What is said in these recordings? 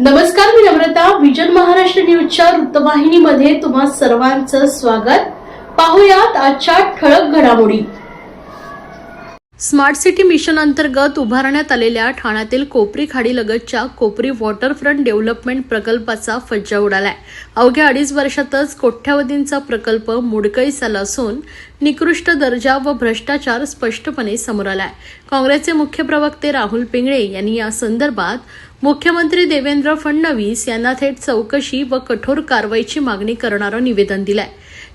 नमस्कार मी नम्रता. विजन महाराष्ट्र न्यूजच्या वृत्तवाहिनीमध्ये तुम्हा सर्वांचं स्वागत. पाहुयात आजच्या ठळक घडामोडी. स्मार्ट सिटी मिशन अंतर्गत उभारण्यात आलेल्या ठाण्यातील कोपरी खाडीलगतच्या कोपरी वॉटरफ्रंट डेव्हलपमेंट प्रकल्पाचा फज्जा उडालाय. अवघ्या अडीच वर्षातच कोट्यावधींचा प्रकल्प मुडकळीस आला असून निकृष्ट दर्जा व भ्रष्टाचार स्पष्टपणे समोर आलाय. काँग्रेसचे मुख्य प्रवक्ते राहुल पिंगळे यांनी या संदर्भात मुख्यमंत्री देवेंद्र फडणवीस यांना थेट चौकशी व कठोर कारवाईची मागणी करणारं निवेदन दिलंय.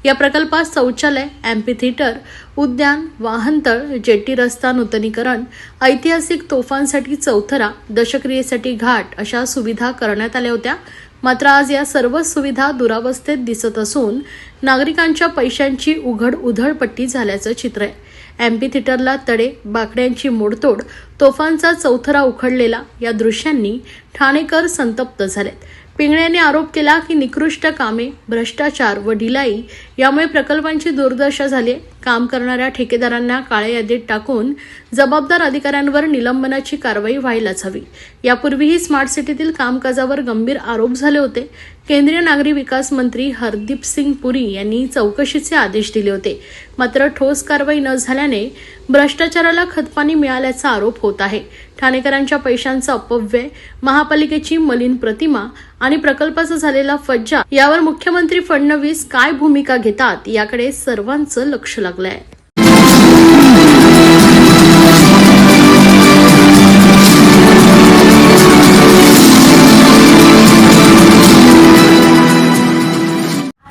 या प्रकल्पात शौचालय अँपी थिएटर उद्यान वाहनतळ जेटी रस्ता नूतनीकरण ऐतिहासिक तोफांसाठी चौथरा दशक्रियेसाठी घाट अशा सुविधा करण्यात आल्या होत्या. मात्र आज या सर्व सुविधा दुरावस्थेत दिसत असून नागरिकांच्या पैशांची उघड उधळपट्टी झाल्याचं चित्र आहे. एम्पी थिएटरला तडे बाकड्यांची मोडतोड तोफांचा चौथरा उखडलेला या दृश्यांनी ठाणेकर संतप्त झालेत. पिंगळे आरोप केला की निकृष्ट कामे भ्रष्टाचार व ढिलाई यामुळे प्रकल्पांची दुर्दशा झाली. काम करणाऱ्या ठेकेदारांना काळ्या यादीत टाकून जबाबदार अधिकाऱ्यांवर निलंबनाची कारवाई व्हायलाच हवी. यापूर्वीही स्मार्ट सिटीतील कामकाजावर गंभीर आरोप झाले होते. केंद्रीय नागरी विकास मंत्री हरदीप सिंग पुरी यांनी चौकशीचे आदेश दिले होते. मात्र ठोस कारवाई न झाल्याने भ्रष्टाचाराला खतपाणी मिळाल्याचा आरोप होत आहे. ठाणेकरांच्या पैशांचा अपव्यय महापालिकेची मलिन प्रतिमा आणि प्रकल्पाचा झालेला फज्जा यावर मुख्यमंत्री फडणवीस काय भूमिका घेतात याकडे सर्वांचं लक्ष लागलंय.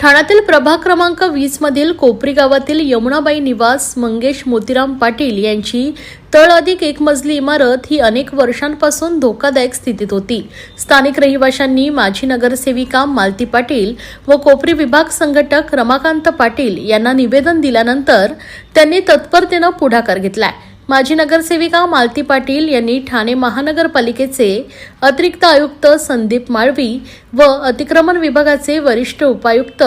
ठाण्यातील प्रभाग क्रमांक वीस मधील कोपरी गावातील यमुनाबाई निवास मंगेश मोतीराम पाटील यांची तळ अधिक एक मजली इमारत ही अनेक वर्षांपासून धोकादायक स्थितीत होती. स्थानिक रहिवाशांनी माजी नगरसेविका मालती पाटील व कोपरी विभाग संघटक रमाकांत पाटील यांना निवेदन दिल्यानंतर त्यांनी तत्परतेनं पुढाकार घेतलाय. माजी नगरसेविका मालती पाटील यांनी ठाणे महानगरपालिकेचे अतिरिक्त आयुक्त संदीप माळवी व अतिक्रमण विभागाचे वरिष्ठ उपायुक्त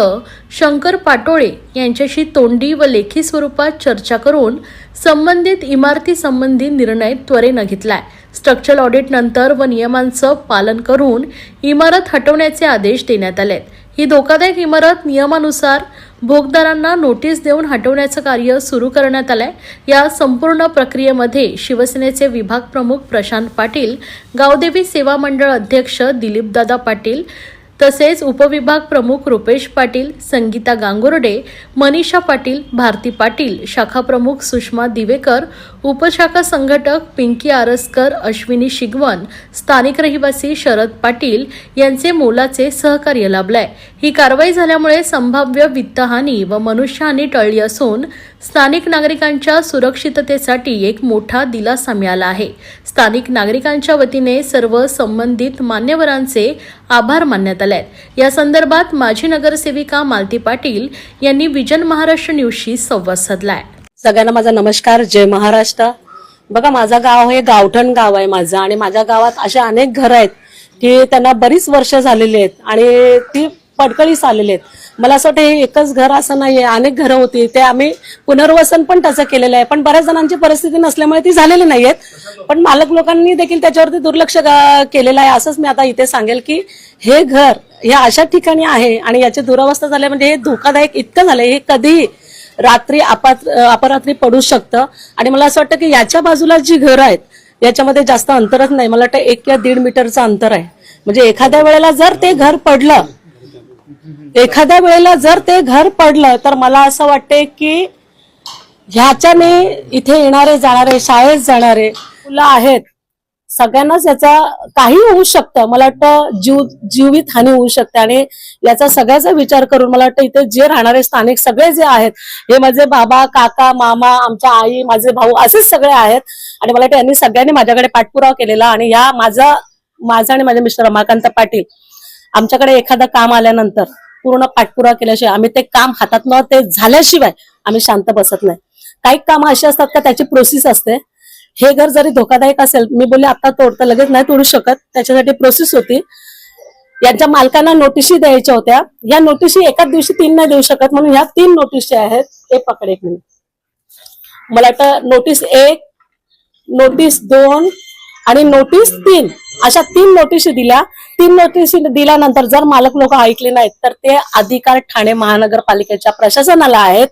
शंकर पाटोळे यांच्याशी तोंडी व लेखी स्वरूपात चर्चा करून संबंधित इमारती संबंधी निर्णय त्वरेनं घेतलाय. स्ट्रक्चरल ऑडिट नंतर व नियमांचं पालन करून इमारत हटवण्याचे आदेश देण्यात आले ही धोकादायक इमारत नियमानुसार भोगदारांना नोटीस देऊन हटवण्याचं कार्य सुरू करण्यात आलंय. या संपूर्ण प्रक्रियेमध्ये शिवसेनेचे विभाग प्रमुख प्रशांत पाटील गावदेवी सेवा मंडळ अध्यक्ष दिलीपदादा पाटील तसेच उपविभाग प्रमुख रुपेश पाटील संगीता गांगुर्डे मनीषा पाटील भारती पाटील शाखा प्रमुख सुषमा दिवेकर उपशाखा संघटक पिंकी आरसकर अश्विनी शिगवन स्थानिक रहिवासी शरद पाटील यांचे मोलाचे सहकार्य लाभलाय. ही कारवाई झाल्यामुळे संभाव्य वित्तहानी व मनुष्यहानी टळली असून स्थानिक नागरिकांच्या सुरक्षिततेसाठी एक मोठा दिलासा मिळाला आहे. स्थानिक नागरिकांच्या वतीने सर्व संबंधित मान्यवरांचे आभार मानण्यात आले आहेत या संदर्भात माजी नगरसेविका मालती पाटील यांनी विजन महाराष्ट्र न्यूजशी संवाद साधलाय. सगळ्यांना माझा नमस्कार. जय महाराष्ट्र. बघा माझं गाव हे गावठण गाव आहे माझं आणि माझ्या गावात असे अनेक घरं आहेत की त्यांना बरीच वर्ष झालेली आहेत आणि ती पडकळीस आलेले आहेत. मला असं वाटतं हे एकच घर असं नाही आहे अनेक घरं होती. ते आम्ही पुनर्वसन पण त्याचं केलेलं आहे. पण बऱ्याच जणांची परिस्थिती नसल्यामुळे ती झालेली नाहीयेत. पण मालक लोकांनी देखील त्याच्यावरती दुर्लक्ष केलेलं आहे असंच मी आता इथे सांगेल की हे घर हे अशा ठिकाणी आहे आणि याची दुरावस्था झाली म्हणजे हे धोकादायक इतकं झालंय हे कधीही रात्री आपात अपरात्री पडू शकतं. आणि मला असं वाटतं की याच्या बाजूला जी घरं आहेत याच्यामध्ये जास्त अंतरच नाही. मला वाटतं एक किंवा दीड मीटरचं अंतर आहे. म्हणजे एखाद्या वेळेला जर ते घर पडलं एखाद्या वेळेला जर ते घर पडलं तर मला असं वाटते की ह्याच्याने इथे येणारे जाणारे शाळेत जाणारे मुलं आहेत सगळ्यांनाच याचा काही होऊ शकतं. मला वाटतं जीव जीवित हानी होऊ शकते. आणि याचा सगळ्याचा विचार करून मला वाटतं इथे जे राहणारे स्थानिक सगळे जे आहेत हे माझे बाबा काका मामा आमच्या आई माझे भाऊ असेच सगळे आहेत. आणि मला वाटतं यांनी सगळ्यांनी माझ्याकडे पाठपुरावा केलेला आणि या माझा माझा आणि माझे मिस्टर रमाकांत पाटील आमच्याकडे एखादं काम आल्यानंतर पूर्ण पाठपुरा केल्याशिवाय आम्ही ते काम हातात न ते झाल्याशिवाय आम्ही शांत बसत नाही. काही कामं अशी असतात का त्याची प्रोसेस असते. हे घर जरी धोकादायक असेल मी बोलले आता तोडतं लगेच नाही तोडू शकत त्याच्यासाठी प्रोसेस होती. यांच्या मालकांना नोटिशी द्यायच्या होत्या. या नोटिशी एकाच दिवशी तीन नाही देऊ शकत म्हणून ह्या तीन नोटिशी आहेत ते पकडे मला वाटतं नोटीस एक नोटीस दोन आणि नोटीस तीन. अशा तीन नोटीस दिल्या. तीन नोटीस दिल्यानंतर जर मालक लोक ऐकले नाहीत तर ते अधिकार ठाणे महानगरपालिकेच्या प्रशासनाला आहेत.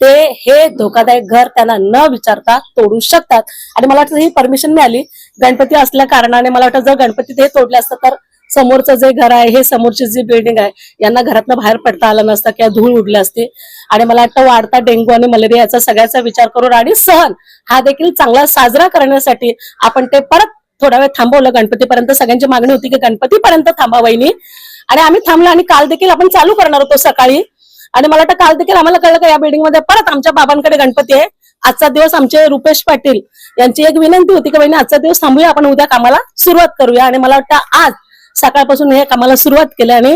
ते हे धोकादायक घर त्यांना न विचारता तोडू शकतात. आणि मला वाटतं ही परमिशन मिळाली. गणपती असल्या कारणाने मला वाटतं जर गणपती ते तोडले असतं तर समोरचं जे घर आहे हे समोरची जी बिल्डिंग आहे यांना घरातनं बाहेर पडता आलं नसतं किंवा धूळ उडली असती. आणि मला वाटतं वाढता डेंग्यू आणि मलेरिया याचा सगळ्याचा विचार करून आणि सण हा देखील चांगला साजरा करण्यासाठी आपण ते परत थोडा वेळ थांबवलं गणपतीपर्यंत. सगळ्यांची मागणी होती की गणपतीपर्यंत थांबा वहिनी. आणि आम्ही थांबलो आणि काल देखील आपण चालू करणार होतो सकाळी. आणि मला वाटतं काल देखील आम्हाला कळलं का या बिल्डिंगमध्ये परत आमच्या बाबांकडे गणपती आहे. आजचा दिवस आमचे रुपेश पाटील यांची एक विनंती होती की बहिणी आजचा दिवस थांबूया आपण उद्या कामाला सुरुवात करूया. आणि मला वाटतं आज सकाळपासून हे कामाला सुरुवात केली आणि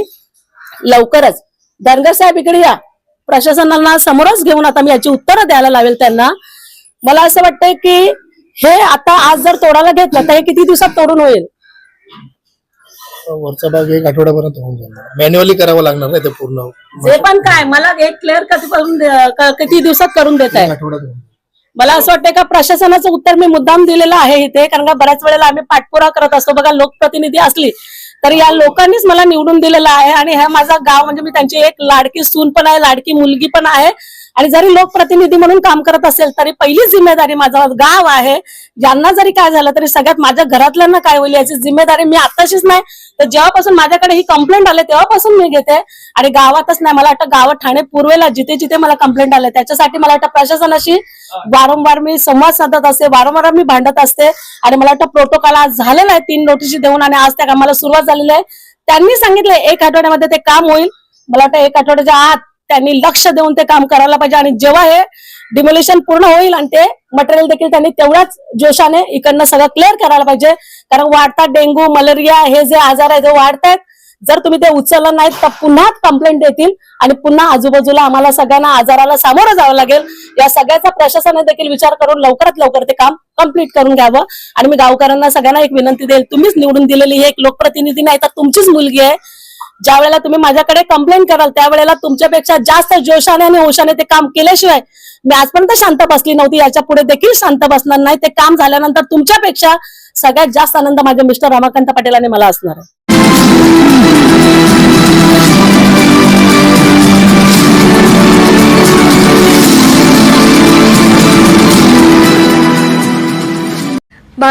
लवकरच धनगर साहेब इकडे या. प्रशासनाला समोरच घेऊन आता मी याची उत्तरं द्यायला लावेल त्यांना. मला असं वाटतंय की हे आता आज जर तोडायला घेतलं तर हे किती दिवसात तोडून होईल? वरचा भाग एक आठवड्यापर्यंत होऊन जाणार मॅन्युअली करावं लागणार नाही ते पूर्ण? जे पण काय मला एक क्लिअर कधीपासून दे- क- किती दिवसात करून देत आहे? एक आठवड्यात होऊन जाणार. मला असं वाटतं का प्रशासनाचं उत्तर मी मुद्दाम दिलेलं आहे इथे कारण का बऱ्याच वेळेला आम्ही पाठपुरा करत असतो. बघा लोकप्रतिनिधी असली तर या लोकांनीच मला निवडून दिलेलं आहे. आणि हा माझा गाव म्हणजे मी त्यांची एक लाडकी सून पण आहे लाडकी मुलगी पण आहे. आणि जरी लोकप्रतिनिधी म्हणून काम करत असेल तरी पहिली जिम्मेदारी माझा गाव आहे. ज्यांना जरी काय झालं तरी सगळ्यात माझ्या घरातल्यांना काय होईल याची जिम्मेदारी मी आताशीच नाही. तर जेव्हापासून माझ्याकडे ही कंप्लेंट आले तेव्हापासून मी घेते. आणि गावातच नाही मला वाटतं गावात ठाणे पूर्वेला जिथे जिथे मला कंप्लेंट आले त्याच्यासाठी मला वाटतं प्रशासनाशी वारंवार मी संवाद साधत असते वारंवार मी भांडत असते. आणि मला वाटतं प्रोटोकॉल आज झालेला आहे तीन नोटीस देऊन आणि आज त्या कामाला सुरुवात झालेली आहे. त्यांनी सांगितलंय एक आठवड्यामध्ये ते काम होईल. मला वाटतं एक आठवड्याच्या आत त्यांनी लक्ष देऊन ते काम करायला पाहिजे. आणि जेव्हा हे डिमोलिशन पूर्ण होईल आणि ते मटेरियल देखील त्यांनी तेवढ्याच जोशाने इकडनं सगळं क्लिअर करायला पाहिजे. कारण वाढता डेंग्यू मलेरिया हे जे आजार आहे जे वाढतायत जर तुम्ही ते उचललं नाहीत तर पुन्हा कंप्लेंट येतील. आणि पुन्हा आजूबाजूला आम्हाला सगळ्यांना आजाराला सामोरं जावं लागेल. या सगळ्याचा प्रशासनाने देखील विचार करून लवकरात लवकर ते काम कंप्लीट करून घ्यावं. आणि मी गावकऱ्यांना सगळ्यांना एक विनंती देईल तुम्हीच निवडून दिलेली ही एक लोकप्रतिनिधी नाही तर तुमचीच मुलगी आहे. ज्या वेळेला तुम्ही माझ्याकडे कंप्लेंट कराल त्यावेळेला तुमच्यापेक्षा जास्त जोशाने आणि होशाने ते काम केल्याशिवाय मी आजपर्यंत शांत बसली नव्हती. याच्यापुढे देखील शांत बसणार नाही. ते काम झाल्यानंतर तुमच्यापेक्षा सगळ्यात जास्त आनंद माझ्या मिस्टर रमाकांत पाटील आणि मला असणार आहे.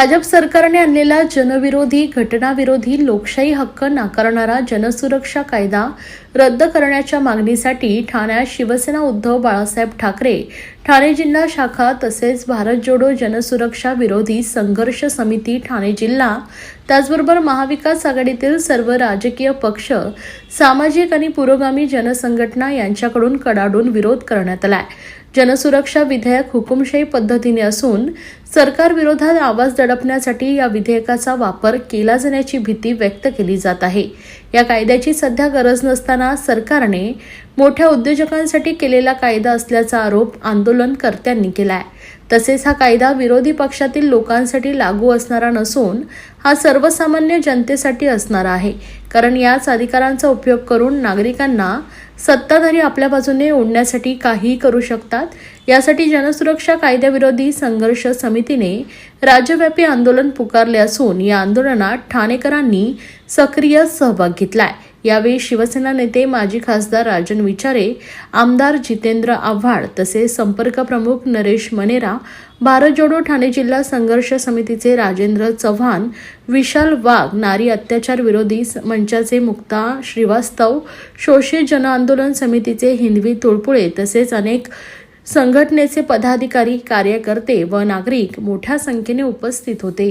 भाजप सरकारने आणलेला जनविरोधी घटनाविरोधी लोकशाही हक्क नाकारणारा जनसुरक्षा कायदा रद्द करण्याच्या मागणीसाठी ठाण्यात शिवसेना उद्धव बाळासाहेब ठाकरे ठाणे जिल्हा शाखा तसेच भारत जोडो जनसुरक्षा विरोधी संघर्ष समिती ठाणे जिल्हा त्याचबरोबर महाविकास आघाडीतील सर्व राजकीय पक्ष सामाजिक आणि पुरोगामी जनसंघटना यांच्याकडून कडाडून विरोध करण्यात आलाय. जनसुरक्षा विधेयक हुकुमशाही पद्धतीने असून सरकारविरोधात आवाज दडपण्यासाठी या विधेयकाचा वापर केला जाण्याची भीती व्यक्त केली जात आहे. या कायद्याची सध्या गरज नसताना सरकारने मोठ्या उद्योजकांसाठी केलेला कायदा असल्याचा आरोप आंदोलनकर्त्यांनी केलाय. तसेच हा कायदा विरोधी पक्षातील लोकांसाठी लागू असणारा नसून हा सर्वसामान्य जनतेसाठी असणारा आहे. कारण याच अधिकारांचा उपयोग करून नागरिकांना सत्ताधारी आपल्या बाजूने ओढण्यासाठी काहीही करू शकतात यासाठी जनसुरक्षा कायद्याविरोधी संघर्ष समितीने राज्यव्यापी आंदोलन पुकारले असून या आंदोलनात ठाणेकरांनी सक्रिय सहभाग घेतलाय. यावेळी शिवसेना नेते माजी खासदार राजन विचारे आमदार जितेंद्र आव्हाड तसेच संपर्क प्रमुख नरेश मनेरा भारत जोडो ठाणे जिल्हा संघर्ष समितीचे राजेंद्र चव्हाण विशाल वाघ नारी अत्याचार विरोधी मंचाचे मुक्ता श्रीवास्तव शोषित जन आंदोलन समितीचे हिंदवी तुळपुळे तसेच अनेक संघटनेचे पदाधिकारी कार्यकर्ते व नागरिक मोठ्या संख्येने उपस्थित होते.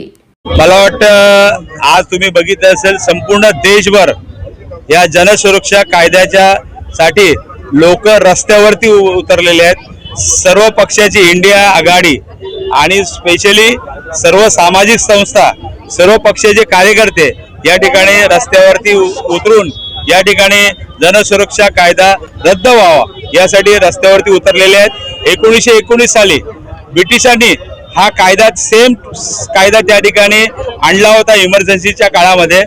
मला वाटतं आज तुम्ही बघितलं असेल संपूर्ण देशभर या जनसुरक्षा कायद्याच्या साठी लोक रस्त्यावरती उ- उतरलेले आहेत. सर्व पक्षाची इंडिया आघाडी आणि स्पेशली सर्व सामाजिक संस्था सर्व पक्षाचे कार्यकर्ते या ठिकाणी रस्त्यावरती उ- उतरून या ठिकाणी जनसुरक्षा कायदा रद्द व्हावा. यासाठी रस्त्यावरती उतरलेले आहेत. एकोणीसशे एकोणीस साली ब्रिटिशांनी हा कायदा सेम कायदा त्या ठिकाणी आणला होता इमर्जन्सीच्या काळामध्ये.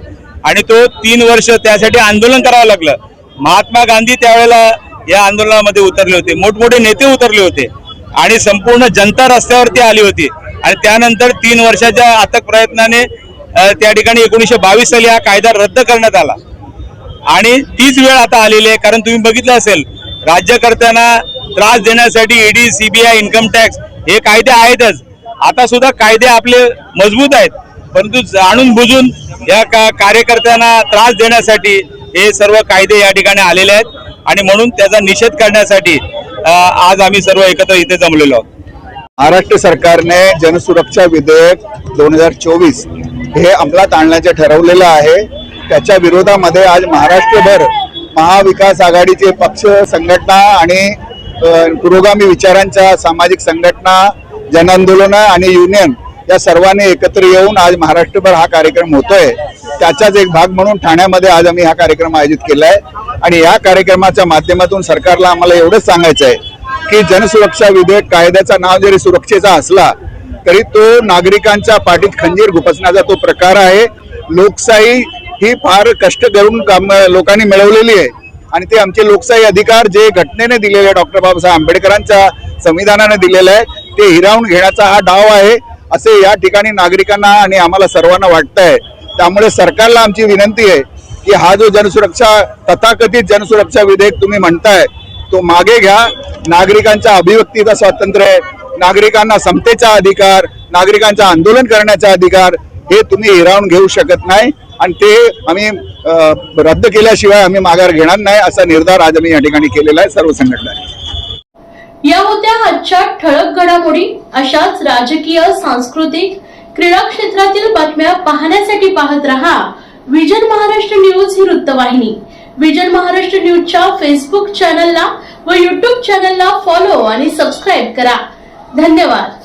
आणि तो तीन वर्ष त्यासाठी आंदोलन करावं लागलं. महात्मा गांधी त्यावेळेला या आंदोलनामध्ये उतरले होते. मोठमोठे नेते उतरले होते. आणि संपूर्ण जनता रस्त्यावरती आली होती. आणि त्यानंतर तीन वर्षाच्या अथक प्रयत्नाने त्या ठिकाणी एकोणीसशे बावीस साली हा कायदा रद्द करण्यात आला. आणि तीच वेळ आता आलेली आहे. कारण तुम्ही बघितलं असेल राज्यकर्त्यांना त्रास देण्यासाठी ईडी सीबीआय इन्कम टॅक्स हे कायदे आहेतच. आता सुद्धा कायदे आपले मजबूत आहेत. परंतु जाणून बुजून या का कार्यकर्त्यांना त्रास देण्यासाठी हे सर्व कायदे या ठिकाणी आलेले आहेत. आणि म्हणून त्याचा निषेध करण्यासाठी आज आम्ही सर्व एकत्र इथे जमलेलो आहोत. महाराष्ट्र सरकारने जनसुरक्षा विधेयक दोन हजार चोवीस हे अंमलात आणण्याचे ठरवलेलं आहे. त्याच्या विरोधामध्ये आज महाराष्ट्रभर महाविकास आघाडीचे पक्ष संघटना आणि पुरोगामी विचारांच्या सामाजिक संघटना जनआंदोलनं आणि युनियन या सर्वांनी एकत्र येऊन आज महाराष्ट्रभर हा कार्यक्रम होतोय. त्याचाच एक भाग म्हणून ठाण्यामध्ये आज आम्ही हा कार्यक्रम आयोजित केला आहे आणि या कार्यक्रमाच्या माध्यमातून सरकारला आम्हाला एवढंच सांगायचं आहे की जनसुरक्षा विधेयक कायद्याचा नाव जरी सुरक्षेचा असला तरी तो नागरिकांच्या पाठीत खंजीर घुपसण्याचा तो प्रकार आहे. लोकशाही ही फार कष्ट करून काम लोकांनी मिळवलेली आहे. आणि ते आमचे लोकशाही अधिकार जे घटनेने दिलेले आहे डॉक्टर बाबासाहेब आंबेडकरांच्या संविधानाने दिलेले आहे ते हिरावून घेण्याचा हा डाव आहे असे या ठिकाणी नागरिकांना आणि आम्हाला सर्वांना वाटतंय. त्यामुळे सरकारला आमची विनंती आहे की हा जो जनसुरक्षा तथाकथित जनसुरक्षा विधेयक तुम्ही म्हणताय तो मागे घ्या. नागरिकांच्या अभिव्यक्तीचा स्वातंत्र्य आहे नागरिकांना समतेचा अधिकार नागरिकांचा आंदोलन करण्याचा अधिकार हे तुम्ही हिरावून घेऊ शकत नाही. आणि ते आम्ही अं, रद्द केल्याशिवाय आम्ही माघार घेणार नाही असा निर्धार आज आम्ही या ठिकाणी केलेला आहे सर्व संघटना या होत्या आजच्या ठळक घडामोडी अशाच राजकीय सांस्कृतिक क्रीडा क्षेत्रातील बातम्या पाहण्यासाठी पाहत रहा विजन महाराष्ट्र न्यूज ही वृत्तवाहिनी. विजन महाराष्ट्र न्यूजच्या फेसबुक चॅनलला व युट्यूब चॅनलला फॉलो आणि सबस्क्राईब करा. धन्यवाद.